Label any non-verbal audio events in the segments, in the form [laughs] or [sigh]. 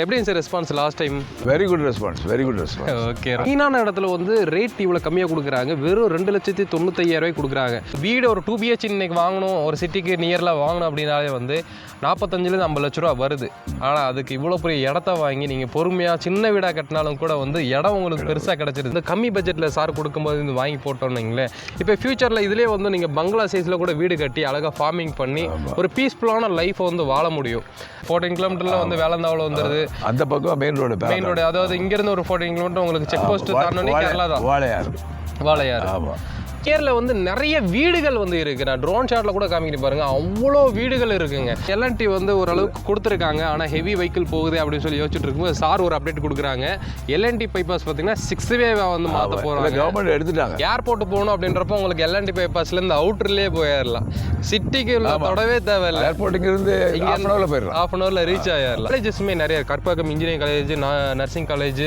எப்படிங்க sir response last time very good response very good response okay மெயினான இடத்துல வந்து ரேட் இவ்வளோ கம்மியாக கொடுக்குறாங்க. வெறும் ரெண்டு லட்சத்தி தொண்ணூத்தையாயிரம் ரூபாய் கொடுக்குறாங்க. வீடு ஒரு டூ பிஹெச் இன்னைக்கு வாங்கணும் ஒரு சிட்டிக்கு நியரில் வாங்கணும் அப்படின்னாலே வந்து நாற்பத்தஞ்சிலேருந்து ஐம்பது லட்ச ரூபா வருது. ஆனால் அதுக்கு இவ்வளோ பெரிய இடத்த வாங்கி நீங்கள் பொறுமையாக சின்ன வீடாக கட்டினாலும் கூட வந்து இடம் உங்களுக்கு பெருசாக கிடச்சிருது. இந்த கம்மி பட்ஜெட்டில் சார் கொடுக்கும்போது இந்த வாங்கி போட்டோம்னீங்களே இப்போ ஃபியூச்சரில் இதுலேயே வந்து நீங்கள் பங்களா சைஸில் கூட வீடு கட்டி அழகாக ஃபார்மிங் பண்ணி ஒரு பீஸ்ஃபுல்லான லைஃப்பை வந்து வாழ முடியும். ஃபோர்டீன் கிலோமீட்டரில் வந்து வேலந்தாவில் வந்துடுது அந்த பக்கம் மெயின் ரோடு மெயின் ரோடு அதாவது இங்கிருந்து ஒரு ஃபோர்டீன் கிலோமீட்டர் உங்களுக்கு செக் போஸ்ட் தாண்டோன்னே கேரளா தான். வாழையார் வாழையாறு. ஆமா. கேரள வந்து நிறைய வீடுகள் வந்து இருக்கு. நான் ட்ரோன் ஷாட்ல கூட காமிக்கிறேன் பாருங்க. அவ்வளோ வீடுகள் இருக்குங்க. எல்என்டி வந்து ஓரளவுக்கு கொடுத்துருக்காங்க. ஆனால் ஹெவி வெஹிக்கிள் போகுது அப்படின்னு சொல்லி யோசிச்சுட்டு இருக்கும்போது சார் ஒரு அப்டேட் கொடுக்குறாங்க. எல்என்டி பைபாஸ் பார்த்தீங்கன்னா சிக்ஸ் வே வந்து மாற்ற போகிறாங்க கவர்மெண்ட் எடுத்துட்டாங்க. ஏர்போர்ட்டுக்கு இருந்து இங்க half an hourல போயிடலாம் ஹாஃப் அன் ஹவரில் ரீச் ஆகிடலாம் காலேஜஸ்மே நிறைய Karpagam engineering college nursing college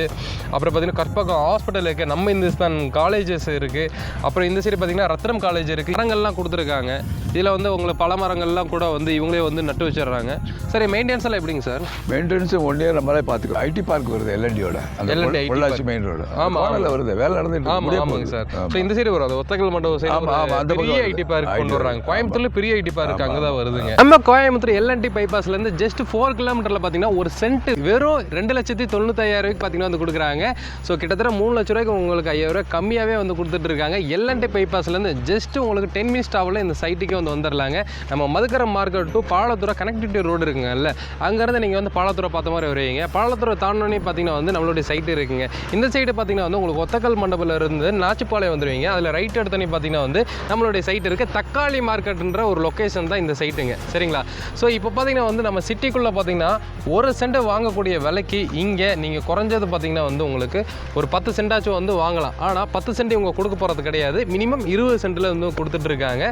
அப்புறம் பார்த்தீங்கன்னா கற்பகம் ஹாஸ்பிட்டல் இருக்குது நம்ம இந்துஸ்தான் காலேஜஸ் இருக்குது அப்புறம் இந்த சைடு பார்த்தீங்கன்னா ரத்னம் காலேஜ் இருக்குது மரங்கள்லாம் கொடுத்துருக்காங்க. இதில் வந்து உங்களுக்கு பல மரங்கள்லாம் கூட வந்து இவங்களே வந்து நட்டு வச்சிடுறாங்க. சரி மெயின்டெனன்ஸ் எல்லாம் எப்படிங்க சார்? மெயின்டெனன்ஸ் ஒன் இயர் நம்மளே பார்த்துக்கலாம் ஐடி பார்க் வருது எல்என்டியோட அந்த பொள்ளாச்சி. மெயின் ரோடு ஆமா, ஆமாம் வருது. வேலை நடந்துட்டு ஆமாம் ஆமாங்க. சார். ஸோ இந்த சைடு வரும் அது ஒத்தக்கல் மண்டபம் அந்த சைடு பக்கம் பெரிய. ஐடி பார்க் கொண்டு வர்றாங்க. கோயம்புத்தூர்ல பெரிய ஐடி பார்க் அங்கே தான். வருதுங்க. நம்ம கோயம்புத்தூர் எல்என்டி பைபாஸ்லேருந்து ஜஸ்ட் ஃபோர் கிலோமீட்டரில் பார்த்தீங்கன்னா ஒரு சென்ட் வெறும் ரெண்டு லட்சத்தி தொண்ணூத்தாயிரம் ரூபாய்க்கு பார்த்தீங்கன்னா வந்து கொடுக்குறாங்க. ஸோ கிட்டத்தட்ட மூணு லட்ச ரூபாய்க்கு உங்களுக்கு ஐயாயிரம் ரூபாய் கம்மியாகவே வந்து கொடுத்துட்டு இருக்காங்க. எல்என்டி பைபாஸ்லேருந்து ஜஸ்ட் உங்களுக்கு டென் மினிட்ஸ் டாவில் இந்த சைட்டுக்கே வந்து வந்துடலாங்க நம்ம Madukkarai market to Palathurai connectivity road இருக்குங்கல்ல அங்கேருந்து நீங்கள் வந்து பாலத்துறை பார்த்த மாதிரி வருவீங்க. பாலத்துறை தாண்டோன்னே பார்த்தீங்கன்னா வந்து நம்மளுடைய சைட்டு இருக்குங்க. இந்த சைடு பார்த்தீங்கன்னா வந்து உங்களுக்கு ஒத்தக்கல் மண்டபத்தில் இருந்து நாச்சிப்பாளையம் வந்துடுவீங்க அதில் ரைட் எடுத்தோன்னே பார்த்தீங்கன்னா வந்து நம்மளுடைய சைட் இருக்குது தக்காளி மார்க்கெட்டுன்ற ஒரு லொக்கேஷன் தான் இந்த சைட்டுங்க சரிங்களா? ஸோ இப்போ பார்த்தீங்கன்னா வந்து நம்ம சிட்டிக்குள்ளே பார்த்தீங்கன்னா ஒரு சென்ட் வாங்கக்கூடிய விலைக்கு இங்கே நீங்கள் குறைஞ்சது பார்த்தீங்கன்னா வந்து உங்களுக்கு ஒரு பத்து சென்டாச்சும் வந்து வாங்கலாம். ஆனால் பத்து சென்ட் இவங்க கொடுக்க போகிறது கிடையாது. மினிமம் இருபது சென்ட்டில் வந்து கொடுத்துட்டு இருக்காங்க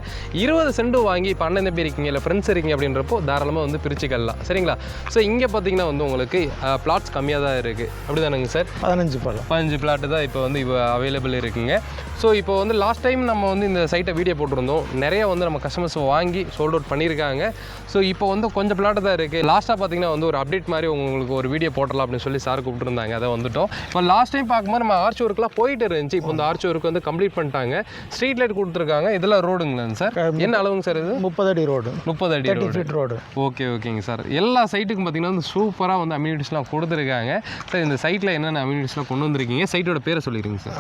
இருபது சென்ட் வாங்கி இப்போ அண்ணன் தம்பி இருக்கீங்க இல்லை ஃப்ரெண்ட்ஸ் இருக்கீங்க அப்படின்றப்போ தாராளமாக வந்து பிரிச்சுக்கலாம். சரிங்களா? ஸோ இங்கே பார்த்தீங்கன்னா வந்து உங்களுக்கு பிளாட்ஸ் கம்மியாக தான் இருக்குது அப்படி தானுங்க சார்? பதினஞ்சு பழம் பதினஞ்சு பிளாட்டு தான் இப்போ வந்து இப்போ அவைலபிள் இருக்குங்க. ஸோ இப்போ வந்து லாஸ்ட் டைம் நம்ம வந்து இந்த சைட்டை வீடியோ போட்டிருந்தோம். நிறைய வந்து நம்ம கஸ்டமர்ஸ் வாங்கி சோல்ட் அவுட் பண்ணியிருக்காங்க. ஸோ இப்போ வந்து கொஞ்சம் பிளாட்டு தான் இருக்குது லாஸ்ட்டாக பார்த்தீங்கன்னா வந்து ஒரு அப்டேட் மாதிரி உங்களுக்கு ஒரு வீடியோ போட்டலாம் அப்படின்னு சொல்லி சார் கூப்பிட்டுருந்தாங்க. அதை வந்துட்டோம். இப்போ லாஸ்ட் டைம் பார்க்கும்போது நம்ம ஆர்ச் ஒர்க்லாம் போயிட்டு இருந்துச்சு. இப்போ இந்த ஆர்ச் ஒர்க் வந்து கம்ப்ளீட் பண்ணிட்டாங்க. ஸ்ட்ரீட் லைட் கொடுத்துருக்காங்க. இதெல்லாம் ரோடுங்களாங்க சார்? என்ன அளவுங்க சார் இது? முப்பது அடி ரோடு. முப்பது அடி ஃபீட் ரோடு. ஓகே ஓகேங்க சார். எல்லா சைட்டுக்கும் பார்த்தீங்கன்னா வந்து சூப்பராக வந்து அம்யூனிட்டிஸ்லாம் கொடுத்துருக்காங்க. சார் இந்த சைட்டில் என்னென்ன அம்யூனிட்டிஸ்லாம் கொண்டு வந்திருக்கீங்க? சைட்டோட பேரை சொல்லிடுங்க சார்.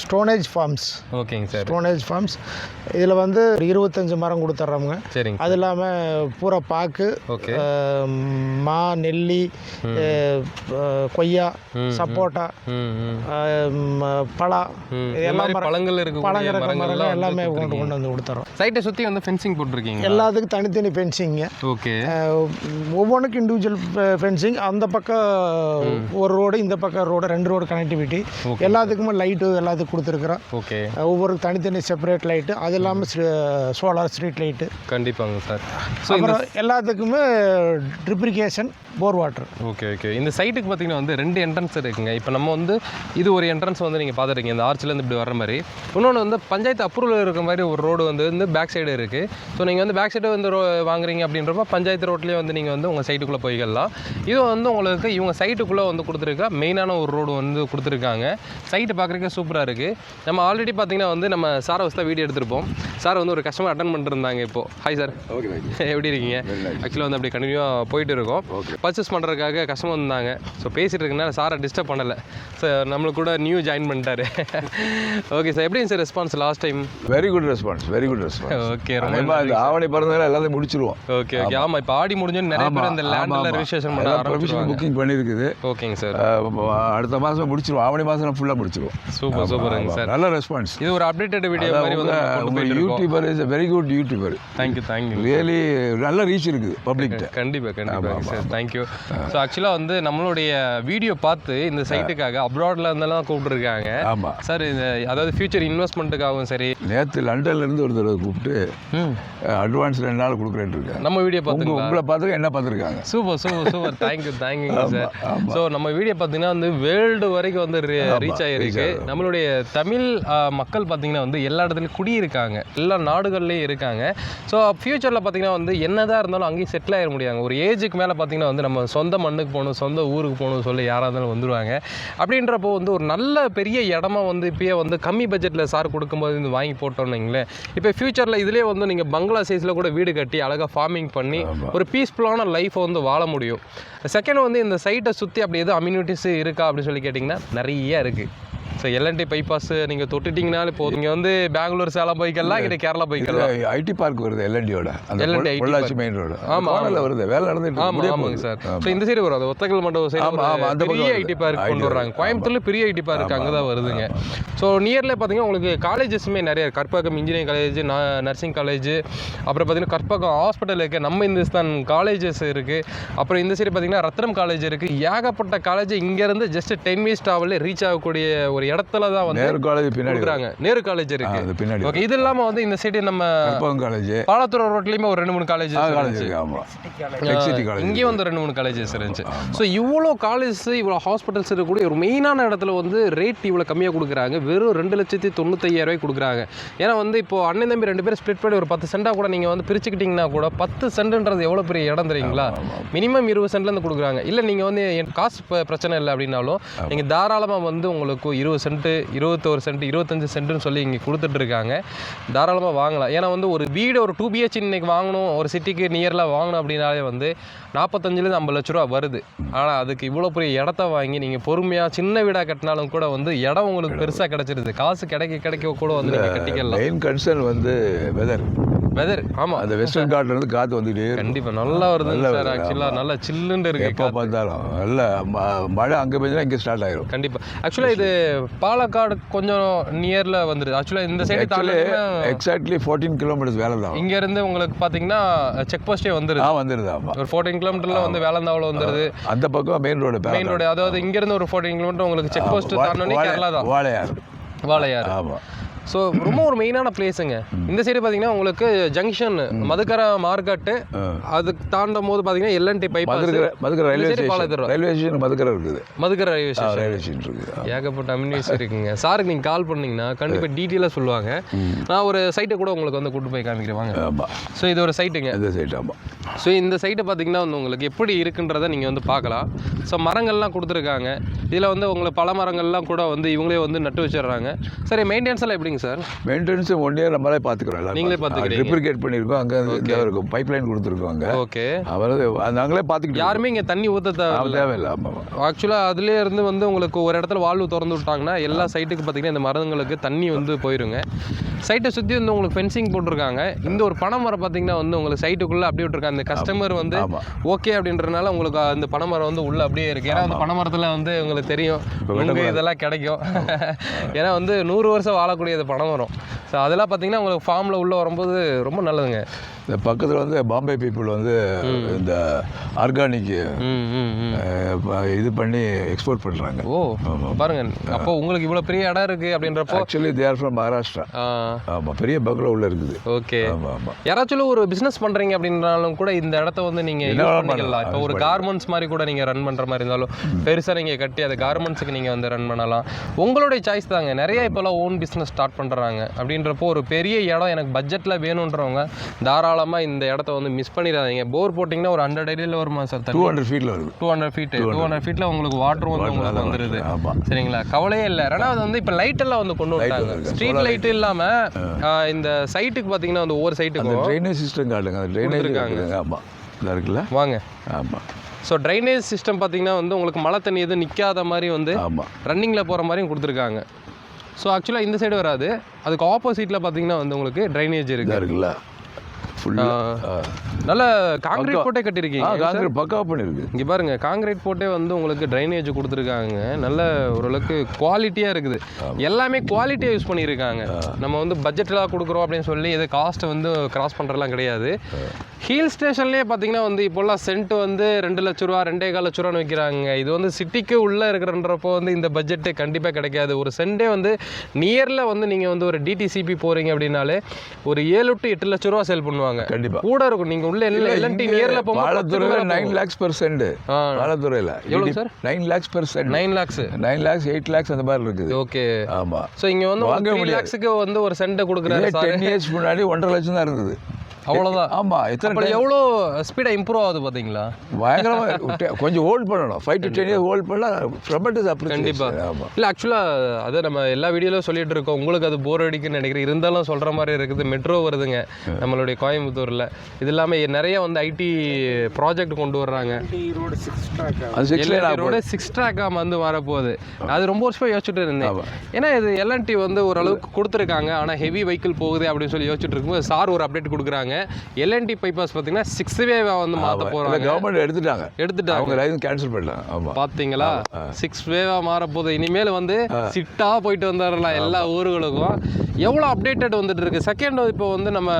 ஸ்டோனேஜ் ஃபார்ம்ஸ் ஓகேங்க சார். ஸ்டோனேஜ் ஃபார்ம்ஸ் இதில் வந்து இருபத்தஞ்சு மரம் கொடுத்துட்றோமுங்க. சரிங்க அது இல்லாமல் பூரா பாக்கு ஓகே. மா நெல்லி கொய்யா சப்போட்டா இந்த எல்லா பழங்கள் இருக்கு பழங்க இருக்க மரங்கள் எல்லாமே கொண்டு கொண்டு வந்து கொடுத்துறோம். சைட்டை சுற்றி வந்து ஃபென்சிங் போட்டிருக்கீங்க எல்லாத்துக்கும் தனித்தனி ஃபென்சிங்க ஓகே. ஒவ்வொன்றுக்கும் இண்டிவிஜுவல் ஃபென்சிங் அந்த பக்கம் ஒரு ரோடு இந்த பக்கம் ரோடு ரெண்டு ரோடு கனெக்டிவிட்டி எல்லாத்துக்குமே லைட்டு எல்லாத்துக்கும் கொடுத்துருக்குறோம். ஓகே. ஒவ்வொரு தனித்தனி செப்பரேட் லைட்டு அது இல்லாமல் சோலார் ஸ்ட்ரீட் லைட்டு கண்டிப்பாங்க சார். அப்புறம் எல்லாத்துக்குமே drip irrigation bore water okay okay. இந்த சைட்டுக்கு பார்த்தீங்கன்னா வந்து ரெண்டு என்ட்ரன்ஸ் இருக்குங்க. இப்போ நம்ம வந்து இது ஒரு என்ட்ரன்ஸ் வந்து நீங்கள் பார்த்துருக்கீங்க இந்த ஆர்ச்சிலேருந்து இப்படி வர மாதிரி. இன்னொன்று வந்து பஞ்சாயத்து அப்ரூவல் இருக்க மாதிரி ஒரு ரோடு வந்து வந்து பேக் சைடு இருக்குது ஸோ நீங்கள் வந்து பேக் சைடு வந்து ரோ வாங்குறீங்க அப்படின்றப்ப பஞ்சாயத்து ரோட்லேயே வந்து நீங்கள் வந்து உங்கள் சைட்டுக்குள்ளே போய்க்கலாம். இது வந்து உங்களுக்கு இவங்க சைட்டுக்குள்ளே வந்து கொடுத்துருக்க மெயினான ஒரு ரோடு வந்து கொடுத்துருக்காங்க. சைட்டு பார்க்குறதுக்கே சூப்பராக இருக்குது நம்ம ஆல்ரெடி பார்த்தீங்கன்னா வந்து நம்ம சாரை வச்சு தான் வீடியோ எடுத்திருப்போம். சார் வந்து ஒரு கஸ்டமர் அட்டன் பண்ணிருந்தாங்க இப்போது ஹாய் சார் ஓகே எப்படி இருக்கீங்க? ஆக்சுவலாக வந்து அப்படி கண்டினியூவாக போயிட்டு இருக்கோம். பர்ச்சேஸ் பண்ணுறதுக்காக கஸ்டமர் வந்தாங்க. ஸோ பேசிட்டு இருக்கனால சாரை டிஸ்டர்ப் பண்ணலை. சார் நம்மளுக்கு கூட நியூ ஜாயின் பண்ணிட்டாரு. [laughs] ஓகே சார் எப்படிங்க sir response last time very good response very good response okay ரொம்ப இந்த ஆவணி பிறந்ததால எல்லாத்தையும் முடிச்சிருவோம். ஓகே ஓகே ஆமாம் இப்போ ஆடி முடிஞ்சோன்னு நிறைய பேர் இந்த லேண்டில் ரெஜிஸ்ட்ரேஷன் பண்ண ஆரம்பிச்சிருவாங்க. புக்கிங் பண்ணியிருக்குது ஓகேங்க சார் அடுத்த மாதம் முடிச்சிருவோம். ஆவணி மாதம் ஃபுல்லாக முடிச்சிருவோம். சூப்பர் சூப்பருங்க சார் நல்ல ரெஸ்பான்ஸ் இது ஒரு அப்டேட்டட் வீடியோ மாதிரி வந்து கொண்டு போயிட்டு YouTuber is very good YouTuber thank you thank you really நல்ல ரீச் இருக்குது பப்ளிக்கிட்ட கண்டிப்பாக கண்டிப்பாக சார் தேங்க்யூ ஸோ ஆக்சுவலாக வந்து நம்மளுடைய வீடியோ பார்த்து இந்த சைட்டுக்காக அப்ராட்ல இருந்தெல்லாம் கூப்பிட்டுருக்காங்க. ஆமாம் சார் இந்த அதாவது ஃபியூச்சர் இன்வெஸ்ட்மெண்ட்டுக்காகவும் சரி. நேற்று லண்டன்லேருந்து ஒரு தடவை கூப்பிட்டு அட்வான்ஸ் ரெண்டு நாள் கொடுக்குறேன்னு இருக்காங்க. நம்ம வீடியோ பார்த்துங்களா உங்களை பார்த்துக்க என்ன பார்த்துருக்காங்க? Super super super thank you தேங்க்யூங்க சார். ஸோ நம்ம வீடியோ பார்த்தீங்கன்னா வந்து வேர்ல்டு வரைக்கும் வந்து ரீச் ஆகிருக்கு. நம்மளுடைய தமிழ் மக்கள் பார்த்தீங்கன்னா வந்து எல்லா இடத்துலையும் குடியிருக்காங்க. எல்லா நாடுகள்லேயும் இருக்காங்க. ஸோ ஃப்யூச்சரில் பார்த்தீங்கன்னா வந்து என்னதான் இருந்தாலும் அங்கேயும் செட்டில் ஆகிட முடியாங்க ஒரு ஏஜுக்கு மேலே பார்த்தீங்கன்னா வந்து நம்ம சொந்த மண்ணுக்கு போகணும் சொந்த ஊருக்கு போகணும் சொல்லி யாராக இருந்தாலும் வந்துடுவாங்க அப்படின்றப்போ வந்து ஒரு நல்ல பெரிய இடமா வந்து இப்பயே வந்து கம்மி பட்ஜெட்டில் சார் கொடுக்கும்போது வந்து வாங்கி போட்டோம்னு வைங்களேன். இப்போ ஃப்யூச்சரில் இதுலேயே வந்து நீங்கள் பங்களா சைஸில் கூட வீடு கட்டி அழகாக ஃபார்மிங் பண்ணி ஒரு பீஸ்ஃபுல்லான லைஃப்பை வந்து வாழ முடியும். செகண்ட் வந்து இந்த சைட்டை சுற்றி அப்படி எதுவும் அம்யூனிட்டிஸ் இருக்கா அப்படின்னு சொல்லி கேட்டிங்கன்னா நிறைய இருக்குது ஸோ எல்என்டி பைபாஸ் நீங்கள் தொட்டுட்டிங்கனாலே போதும். நீங்கள் வந்து பெங்களூர் சேலம் போய்க்கலாம் இங்கே கேரளா போய்க்கலாம் ஐடி பார்க் வருது எல்என்டியோட IT பொள்ளாச்சி மெயின் ரோடு. ஆமா, கோணல வருது வேலை நடந்துட்டு. ஆமாம் ஆமாங்க. சார். ஸோ இந்த சைடு வரும் அது ஒத்தக்கல் மண்டபம் சைடு ஆமா, ஆமா, அந்த பெரிய ஐடி. பார்க் கொண்டு வர்றாங்க. கோயம்புத்தூர்ல பெரிய ஐடி பார்க் அங்கே தான் வருதுங்க. ஸோ நியரில் பார்த்தீங்கன்னா உங்களுக்கு காலேஜஸுமே நிறைய. Karpagam engineering college nursing college அப்புறம் பார்த்தீங்கன்னா கற்பகம் ஹாஸ்பிட்டல் இருக்குது நம்ம இந்துஸ்தான் காலேஜஸ் இருக்குது அப்புறம் இந்த சைடு பார்த்தீங்கன்னா ரத்னம் காலேஜ் இருக்குது ஏகப்பட்ட காலேஜ் இங்கேருந்து ஜஸ்ட் டென் மினிட்ஸ் ட்ராவலில் ரீச் ஆகக்கூடிய ஒரு இடத்துல தான் வந்து நேரு காலேஜ் பின்னாடி. கொடுக்குறாங்க. நேரு காலேஜ் இருக்கு. அது பின்னாடி ஓகே இது இல்லாமல் வந்து இந்த சைடு நம்ம கற்பகம் காலேஜ் பாலத்துறை ரோட்லேயுமே ஒரு ரெண்டு மூணு காலேஜ் காலேஜ் இருக்கு ஆமா. எக்ஸிட்டி காலேஜ் இங்கேயும் வந்து ரெண்டு மூணு காலேஜஸ் இருந்துச்சு. ஸோ இவ்வளோ காலேஜஸ் இவ்வளோ ஹாஸ்பிட்டல்ஸ் இருக்கக்கூடிய ஒரு மெயினான இடத்துல வந்து ரேட் இவ்வளோ கம்மியாக கொடுக்குறாங்க. வெறும் ரெண்டு லட்சத்தி தொண்ணூத்தையாயிரம் ரூபாய் கொடுக்குறாங்க. ஏன்னா வந்து இப்போ அண்ணன் தம்பி ரெண்டு பேரும் ஸ்ப்ளிட் பண்ணி ஒரு பத்து சென்டாக கூட நீங்கள் வந்து பிரிச்சுக்கிட்டிங்கன்னா கூட பத்து சென்ட்ன்றது எவ்வளோ பெரிய இடம் தெரியுங்களா? மினிமம் இருபது சென்ட்லேருந்து கொடுக்குறாங்க. இல்லை நீங்கள் வந்து என் காசு பிரச்சனை இல்லை அப்படின்னாலும் நீங்கள் தாராளமாக வந்து உங்களுக்கு இருபது சென்ட் இருபத்தோரு சென்ட் இருபத்தஞ்சு சென்ட்டுன்னு சொல்லி இங்கே கொடுத்துட்டு இருக்காங்க தாராளமாக வாங்கலாம். ஏன்னா வந்து ஒரு வீடு ஒரு டூ பிஹெச் இன்னைக்கு வாங்கணும் ஒரு சிட்டிக்கு நியரில் வாங்கணும் அப்படின்னாலே வந்து நாற்பத்தஞ்சிலேருந்து ஐம்பது லட்ச ரூபா வருது. ஆனால் அதுக்கு இவ்வளோ பெரிய இடத்த வாங்கி நீங்கள் பொறுமையாக சின்ன வீடாக கட்டினாலும் கூட வந்து இடம் உங்களுக்கு பெருசாக கிடச்சிருது. காசு கிடைக்க கிடைக்க கூட வந்து நீங்கள் கட்டிக்கலாம். மெயின் கன்சர்ன் வந்து வெதர் வெதர் ஆமாம் அந்த வெஸ்டர்ன் காட்ல இருந்து வந்துட்டே இருக்கும். கண்டிப்பாக நல்லா நல்லா சார் வருது, ஆக்சுவலாக. நல்லா சில்லுன்னு இருக்கு எப்போ பார்த்தாலும். நல்ல மழை அங்கே பெஞ்சா இங்கே ஸ்டார்ட் ஆயிரும். கண்டிப்பா. ஆக்சுவலா இது பாலக்காடு கொஞ்சம் நியர்ல வந்துருது ஆக்சுவலா இந்த சைடு தாண்டி எக்ஸாக்ட்லி ஃபோர்டீன் கிலோமீட்டர்ஸ் வேலை தான். இங்க இருந்து உங்களுக்கு பாத்தீங்கன்னா செக் போஸ்டே வந்துருது. ஆ வந்துடுது ஒரு ஃபோர்டீன் கிலோமீட்டர்ல வந்து வேலந்தாவளம் வந்துருது. அந்த பக்கம் மெயின் ரோடு மெயின் ரோடு அதாவது இங்க இருந்து ஒரு ஃபோர்டீன் கிலோமீட்டர் உங்களுக்கு செக் போஸ்ட் தாண்டோன்னே கேரளா தான். வாழையார் வாழையாறு. ஆமாம் ஸோ ரொம்ப ஒரு மெயினான பிளேஸுங்க இந்த சைடு பார்த்தீங்கன்னா உங்களுக்கு ஜங்ஷன் மதுக்கர மார்க்கெட்டு அதுக்கு தாண்டும் போது பார்த்தீங்கன்னா LNT bypass Madurai Madurai railway station. Railway station Madurai இருக்குது. Madukkarai railway station railway station இருக்குது. ஏகப்பட்ட அம்யூனிஸ் இருக்குங்க. சாருக்கு நீங்கள் கால் பண்ணீங்கன்னா கண்டிப்பாக டீட்டெயிலாக சொல்லுவாங்க. நான் ஒரு சைட்டை கூட உங்களுக்கு வந்து கூட்டு போய் காமிக்கிறேன். வாங்க. ஸோ இது ஒரு சைட்டுங்க இந்த சைட் ஆமாம் ஸோ இந்த சைட்டை பார்த்தீங்கன்னா வந்து உங்களுக்கு எப்படி இருக்குன்றதை நீங்கள் வந்து பார்க்கலாம். ஸோ மரங்கள்லாம் கொடுத்துருக்காங்க. இதில் வந்து உங்களுக்கு பல மரங்கள்லாம் கூட வந்து இவங்களே வந்து நட்டு வச்சிடுறாங்க. சரி மெயின்டெனன்ஸ் எல்லாம் எப்படிங்க சார். மெயின்டெனன்ஸ் ஒன் இயர் நம்மளே பார்த்துக்கிறோம் நீங்களே பார்த்துக்கிறீங்க. ரிப்ரிகேட் பண்ணியிருக்கோம் அங்கே இருக்கும். பைப் லைன் கொடுத்துருக்கோம் அங்கே. ஓகே அதாவது நாங்களே பார்த்துக்கிட்டு யாருமே இங்கே தண்ணி ஊற்ற தேவையில்லை. ஆமாம் ஆக்சுவலாக அதுலேயே இருந்து வந்து உங்களுக்கு ஒரு இடத்துல வாழ்வு திறந்து விட்டாங்கன்னா எல்லா சைட்டுக்கு பார்த்தீங்கன்னா இந்த மரங்களுக்கு தண்ணி வந்து போயிருங்க. சைட்டை சுற்றி வந்து உங்களுக்கு ஃபென்சிங் போட்டிருக்காங்க. இந்த ஒரு பனை மரம் பார்த்தீங்கன்னா வந்து உங்களுக்கு சைட்டுக்குள்ளே அப்படியே விட்டுருக்காங்க அந்த கஸ்டமர் வந்து ஓகே அப்படின்றனால உங்களுக்கு அந்த பனை மரம் வந்து உள்ளே அப்படியே இருக்குது ஏன்னா அந்த பனை மரத்தில் வந்து உங்களுக்கு தெரியும். இதெல்லாம் கிடைக்கும். ஏன்னா வந்து நூறு வருஷம் வாழக்கூடியது பனை மரம் ஸோ அதெல்லாம் பார்த்தீங்கன்னா உங்களுக்கு ஃபார்மில் உள்ளே வரும்போது ரொம்ப நல்லதுங்க. இந்த பக்கத்தில் வந்து பாம்பே பீப்புள் வந்து இந்த ஆர்கானிக் இது பண்ணி எக்ஸ்போர்ட் பண்ணுறாங்க ஓ பாருங்க அப்போ உங்களுக்கு இவ்வளோ பெரிய இடம் இருக்குது அப்படின்றப்போ ஆக்சுவலி தேர் ஃப்ரம் மகாராஷ்டிரா ஆமாம் பெரிய பங்களா உள்ள இருக்குது. ஓகே ஆமாம் ஆமாம் யாராச்சும் ஒரு பிஸ்னஸ் பண்றீங்க அப்படின்னாலும் கூட இந்த இடத்த வந்து நீங்க என்ன யூஸ் வேணாலும் பண்ணிக்கலாம் இப்போ. ஒரு கார்மெண்ட்ஸ் மாதிரி கூட நீங்க ரன் பண்ற மாதிரி இருந்தாலும் பெருசா நீங்க கட்டி அதை கார்மெண்ட்ஸுக்கு நீங்க வந்து ரன் பண்ணலாம். உங்களுடைய சாய்ஸ் தாங்க. நிறைய இப்போலாம் ஓன் பிஸ்னஸ் ஸ்டார்ட் பண்றாங்க அப்படின்றப்போ ஒரு பெரிய இடம் எனக்கு பட்ஜெட்ல வேணுன்றவங்க தாராளமா இந்த இடத்த வந்து மிஸ் பண்ணிடாதீங்க. போர் போட்டிங்கன்னா ஒரு ஹண்ட்ரட் அடியில் வருமா சார் டூ ஹண்ட்ரட் ஃபீட்டில் வருது. Two hundred feet two hundred ஃபீட்டில் உங்களுக்கு வாட்டர் வந்து உங்களுக்கு வந்துருது. ஆமாம் சரிங்களா? கவலையே இல்லை. ரெண்டாவது வந்து இப்போ லைட் எல்லாம் வந்து கொண்டு வந்துருக்கு. ஸ்ட்ரீட் லைட் இல்லாம ஆ, இந்த சைட்டுக்கு பார்த்தீங்கன்னா வந்து ஒவ்வொரு அந்த சைட்டுக்கும் ட்ரைனேஜ் சிஸ்டம் காட்டுங்க. ட்ரைனேஜ். இருக்குதுங்க ஆமாம் இருக்குல்ல? வாங்க. ஆமாம் ஸோ ட்ரைனேஜ் சிஸ்டம் பார்த்தீங்கன்னா வந்து உங்களுக்கு மழை தண்ணி எதுவும் நிற்காத மாதிரி வந்து ரன்னிங்கில் போகிற மாதிரியும் கொடுத்துருக்காங்க. ஸோ ஆக்சுவலாக இந்த சைடு வராது. அதுக்கு ஆப்போசிட்டில் பார்த்தீங்கன்னா வந்து உங்களுக்கு ட்ரைனேஜ் இதாக இருக்குல்ல? ஃபுல்லாக நல்ல காங்கிரீட் போட்டே கட்டியிருக்கீங்க காங்கிரீட் பக்காவாக பண்ணியிருக்கு. இங்கே பாருங்க காங்கிரீட் போட்டே வந்து உங்களுக்கு ட்ரைனேஜ் கொடுத்துருக்காங்க. நல்ல ஓரளவுக்கு குவாலிட்டியாக இருக்குது. எல்லாமே குவாலிட்டியாக யூஸ் பண்ணியிருக்காங்க. நம்ம வந்து பட்ஜெட்டில் கொடுக்குறோம் அப்படின்னு சொல்லி எது காஸ்ட்டை வந்து கிராஸ் பண்ணுறலாம் கிடையாது. ஹில் ஸ்டேஷன்லேயே பார்த்தீங்கன்னா வந்து இப்போல்லாம் சென்ட் வந்து ரெண்டு லட்ச ரூபா ரெண்டே கால் லட்ச ரூபான்னு வைக்கிறாங்க. இது வந்து சிட்டிக்கு உள்ளே இருக்கிறன்றப்போ வந்து இந்த பட்ஜெட்டு கண்டிப்பாக கிடைக்காது. ஒரு சென்டே வந்து நியரில் வந்து நீங்கள் வந்து ஒரு டிடிசிபி போகிறீங்க அப்படின்னாலே ஒரு ஏழு டு எட்டு லட்ச ரூபா சேல் பண்ணுவாங்க. கண்டிப்பாக கூட இருக்கும். நீங்கள் உள்ள எல்என்டி நியரில் பாலத்துறையில் நைன் லேக்ஸ் பெர் சென்ட். பாலத்துறையில். எவ்வளவு sir? Nine lakhs per cent nine lakhs nine lakhs eight lakhs அந்த மாதிரி இருக்குது. ஓகே ஆமாம் ஸோ இங்கே வந்து வாங்க. லேக்ஸுக்கு வந்து ஒரு சென்ட்டை கொடுக்குறாரு டென் இயர்ஸ் முன்னாடி ஒன்றரை லட்சம் தான் இருந்தது. [laughs] அவ்வளோதான் ஆமாம் எத்தனை எவ்வளோ ஸ்பீடாக இம்ப்ரூவ் ஆகுது பார்த்தீங்களா? பயங்கரமாக [laughs] கொஞ்சம் ஹோல்ட் பண்ணணும். Five to ten years hold பண்ணால் ட்ரமெண்டஸ் கண்டிப்பா. அப்ரிசியேஷன் ஆமாம் இல்லை ஆக்சுவலாக அதை நம்ம எல்லா வீடியோலையும் சொல்லிட்டு இருக்கோம். உங்களுக்கு அது போர் அடிக்குன்னு நினைக்கிறேன். இருந்தாலும் சொல்கிற மாதிரி இருக்குது. மெட்ரோ வருதுங்க. நம்மளுடைய கோயம்புத்தூரில். இது இல்லாமல் நிறைய வந்து ஐடி ப்ராஜெக்ட் கொண்டு வர்றாங்க. ரோடு சிக்ஸ் ட்ராக்காக வந்து வரப்போகுது. அது ரொம்ப வருஷமாக யோசிச்சுட்டு இருந்தேன். ஏன்னா இது எல்என்டி வந்து ஓரளவுக்கு கொடுத்துருக்காங்க. ஆனால் ஹெவி வெஹிக்கிள் போகுது அப்படின்னு சொல்லி யோசிச்சுட்டு இருக்கும்போது சார் ஒரு அப்டேட் கொடுக்குறாங்க. எல்என்டி பைபாஸ் பார்த்தீங்கன்னா சிக்ஸ் வேவா வந்து மாற்ற போகிறாங்க கவர்மெண்ட் எடுத்துட்டாங்க. எடுத்துட்டாங்க. அவங்க லைசன்ஸ் கேன்சல் பண்ணலாம் ஆமாம் பாத்தீங்களா? சிக்ஸ் வேவா மாறப்போகுது. இனிமேல் வந்து சிட்டா போயிட்டு வந்துடலாம் எல்லா ஊர்களுக்கும். எவ்வளோ அப்டேட்டட் வந்துட்டு இருக்கு? செகண்ட் இப்போ வந்து நம்ம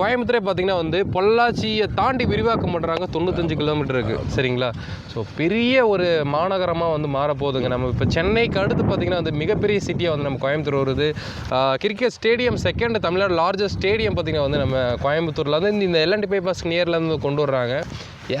கோயம்புத்தூரே பார்த்தீங்கன்னா வந்து பொள்ளாச்சியை தாண்டி விரிவாக்கம் பண்ணுறாங்க தொண்ணூத்தஞ்சு கிலோமீட்டர் இருக்கு. சரிங்களா? ஸோ பெரிய ஒரு மாநகரமாக வந்து மாறப்போகுதுங்க. நம்ம இப்போ சென்னைக்கு அடுத்து பார்த்தீங்கன்னா வந்து மிகப்பெரிய சிட்டியாக வந்து நம்ம கோயம்புத்தூர் வருது. Cricket stadium second Tamil Nadu largest stadium பார்த்தீங்கன்னா வந்து நம்ம கோயம்புத்தூரில் வந்து இந்த எல்என்டி பைபாஸ் இருந்து கொண்டு வர்றாங்க.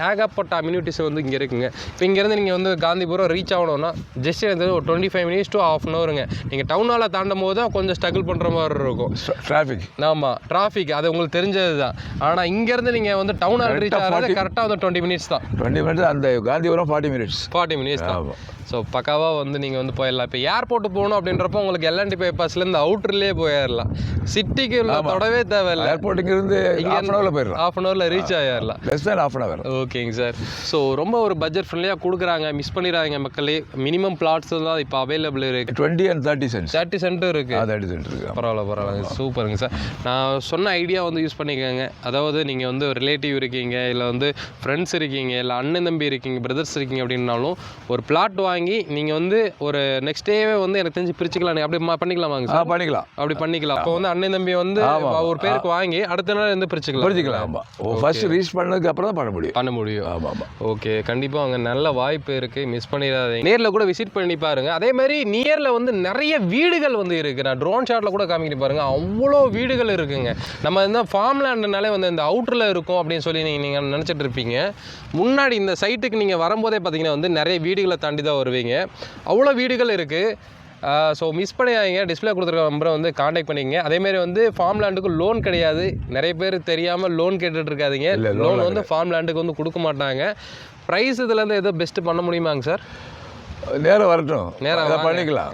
ஏகப்பட்ட அம்யூனிட்டிஸ் வந்து இங்கே இருக்குங்க. இப்போ இங்கேருந்து நீங்கள் வந்து காந்திபுரம் ரீச் ஆகணும்னா ஜஸ்ட் வந்து ஒரு twenty five minutes to half an ஹவருங்க நீங்கள் டவுன் ஹாலை தாண்டும் போது தான் கொஞ்சம் ஸ்ட்ரகிள் பண்ணுற மாதிரி இருக்கும். டிராஃபிக் ஆமாம் டிராஃபிக் அது உங்களுக்கு தெரிஞ்சது தான். ஆனால் இங்கேருந்து நீங்கள் வந்து டவுன் ஹால் ரீச் ஆகிறது கரெக்டாக வந்து டுவெண்ட்டி மினிட்ஸ் தான். டுவெண்ட்டி மினிட்ஸ் அந்த Gandhipuram forty minutes forty minutes தான். ஸோ பக்காவாக வந்து நீங்கள் வந்து போயிடலாம். இப்போ ஏர்போர்ட் போகணும் அப்படின்றப்போ உங்களுக்கு எல்என்டி பைபாஸ்லேருந்து அவுட்டர்லேயே போயிடலாம். சிட்டிக்கு தொடவே தேவையில்லை. ஏர்போர்ட்டுக்கு இருந்து ஹாஃப் அன் ஹவரில் போயிடலாம். ஆஃப் அன் ஹவரில் ரீச் ஆகிடலாம் less than half an hour ஓகேங்க சார். ஸோ ரொம்ப ஒரு பட்ஜெட் ஃப்ரெண்ட்லியாக கொடுக்குறாங்க மிஸ் பண்ணிடாதீங்க மக்களே. மினிமம் பிளாட்ஸ் தான் இப்போ அவைலபிள் இருக்குது twenty and thirty cents thirty சென்ட்டும் இருக்குது தேர்ட்டி சென்ட் இருக்கு. பரவாயில்ல பரவாயில்ல. சூப்பருங்க சார். நான் சொன்ன ஐடியா வந்து யூஸ் பண்ணிக்கோங்க. அதாவது நீங்கள் வந்து ரிலேட்டிவ் இருக்கீங்க இல்லை வந்து ஃப்ரெண்ட்ஸ் இருக்கீங்க இல்லை அண்ணன் தம்பி இருக்கீங்க பிரதர்ஸ் இருக்கீங்க அப்படின்னாலும் ஒரு பிளாட் வாங்கி நீங்கள் வந்து ஒரு நெக்ஸ்ட் டேவே வந்து எனக்கு தெரிஞ்சு பிரிச்சுக்கலாம். அப்படி மா- பண்ணிக்கலாமாங்க ஆ சார் பண்ணிக்கலாம். அப்படி பண்ணிக்கலாம். அப்போ வந்து அண்ணன் தம்பி வந்து ஒரு பேருக்கு வாங்கி அடுத்த நாள் வந்து பிரிச்சுக்கலாம். புரிஞ்சுக்கலாம் ஆமாம் ஃபர்ஸ்ட் ரீச் பண்ணதுக்கு அப்புறம் தான் பண்ண முடியும். பண்ண முடியும். ஆமாம் ஆமாம் ஓகே கண்டிப்பாக அங்கே நல்ல வாய்ப்பு இருக்குது மிஸ் பண்ணிடாதீங்க. நேரில் கூட விசிட் பண்ணி பாருங்க. அதே மாதிரி நியரில் வந்து நிறைய வீடுகள் வந்து இருக்குது நான் ட்ரோன் ஷாட்டில் கூட காமிக்கிட்டு பாருங்க. அவ்வளோ வீடுகள் இருக்குங்க. நம்ம இந்த ஃபார்ம் லேண்டுனாலே வந்து இந்த அவுட்டரில் இருக்கும் அப்படின்னு சொல்லி நீங்கள் நீங்கள் நினச்சிட்டு இருப்பீங்க. முன்னாடி இந்த சைட்டுக்கு நீங்கள் வரும்போதே பார்த்தீங்கன்னா வந்து நிறைய வீடுகளை தாண்டி தான் வருவீங்க. அவ்வளோ வீடுகள் இருக்குது ஸோ மிஸ் பண்ணியாதீங்க டிஸ்பிளே கொடுத்துருக்க நம்பரை வந்து காண்டாக்ட் பண்ணிக்கங்க. அதேமாரி வந்து ஃபார்ம் லேண்டுக்கு லோன் கிடையாது. நிறைய பேர் தெரியாமல் லோன் கேட்டுட்டு இருக்காதீங்க லோன் வந்து ஃபார்ம் லேண்டுக்கு வந்து கொடுக்க மாட்டாங்க. ப்ரைஸ் இதுலேருந்து எதோ பெஸ்ட்டு பண்ண முடியுமாங்க சார் நேரம் வரட்டும். நேரா அதை வாங்க. பண்ணிக்கலாம்.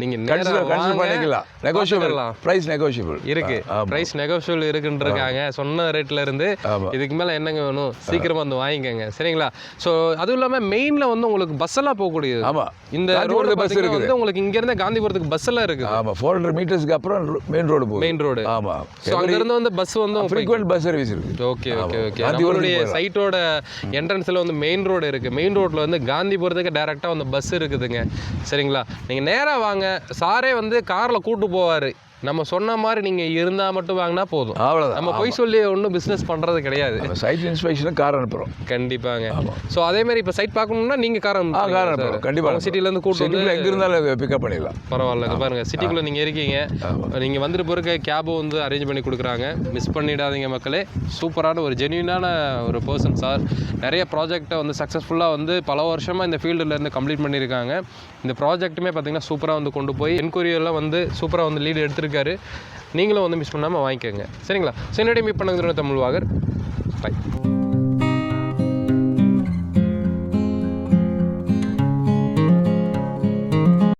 நீங்கள் கன்சிடர் கன்சிடர் பண்ணிக்கலாம். நெகோஷியபிள். ப்ரைஸ் நெகோஷியபிள் இருக்கு. ப்ரைஸ் நெகோஷியபிள் இருக்குன்னு இருக்காங்க சொன்ன ரேட்ல இருந்து ஆமா. இதுக்கு மேல என்னங்க வேணும்? சீக்கிரமா வந்து வாங்கிக்கோங்க. சரிங்களா? ஸோ அதுவும் இல்லாம மெயின்ல வந்து உங்களுக்கு பஸ் எல்லாம் போகக்கூடியது. ஆமாம் இந்த ரோடு பஸ் இருக்குது. வந்து உங்களுக்கு இங்க இருந்து காந்திபுரத்துக்கு பஸ் எல்லாம் இருக்குது. ஆமாம் ஃபோர் ஹண்ட்ரட் மீட்டர்ஸ்க்கு அப்புறம் மெயின் ரோடு போகுது. மெயின் ரோடு ஆமாம் ஸோ அங்க இருந்து வந்து பஸ் வந்து ஃப்ரீக்வெண்ட் பஸ் சர்வீஸ் இருக்கு ஓகே ஓகே ஆமா. ஓகே நம்மளுடைய. சைட்டோட என்ட்ரன்ஸில் வந்து மெயின் ரோடு இருக்குது மெயின் ரோட்டில் வந்து காந்திபுரத்துக்கு டேரெக்டாக வந்து பஸ் இருக்குதுங்க. சரிங்களா? நீங்கள் நேராக வாங்க. சாரே வந்து காரில் கூப்பிட்டு போவார். நம்ம சொன்ன மாதிரி நீங்கள் இருந்தால் மட்டும் வாங்கினா போதும். அவ்வளோதான் நம்ம போய் சொல்லி ஒன்றும் பிஸ்னஸ் பண்ணுறது கிடையாது. சைட் இன்ஸ்பெக்ஷனுக்கு கார் அனுப்புகிறோம் கண்டிப்பாங்க. ஸோ அதே மாதிரி இப்போ சைட் பார்க்கணும்னா நீங்கள் காரம் ஆ கார் அனுப்புகிறோம் கண்டிப்பாக சிட்டிலேருந்து கூட்டு வந்து எங்கே இருந்தாலும் பிக்கப் பண்ணிடலாம். பரவாயில்ல இங்க பாருங்க. சிட்டிக்குள்ளே நீங்கள் இருக்கீங்க. நீங்கள் வந்துட்டு பிறகு கேபும் வந்து அரேஞ்ச் பண்ணி கொடுக்குறாங்க. மிஸ் பண்ணிடாதீங்க மக்களே. சூப்பரான ஒரு ஜென்யூனான ஒரு பர்சன் சார் நிறைய ப்ராஜெக்டை வந்து சக்ஸஸ்ஃபுல்லாக வந்து பல வருஷமாக இந்த ஃபீல்டில் இருந்து கம்ப்ளீட் பண்ணியிருக்காங்க. இந்த ப்ராஜெக்ட்டுமே பார்த்தீங்கன்னா சூப்பராக வந்து கொண்டு போய் என்கொயரியெல்லாம் வந்து சூப்பராக வந்து லீடு எடுத்திருக்காரு நீங்களும் வந்து மிஸ் பண்ணாமல் வாங்கிக்கோங்க. சரிங்களா? ஸோ மீட் பண்ணுங்க தமிழ் வாகர். பை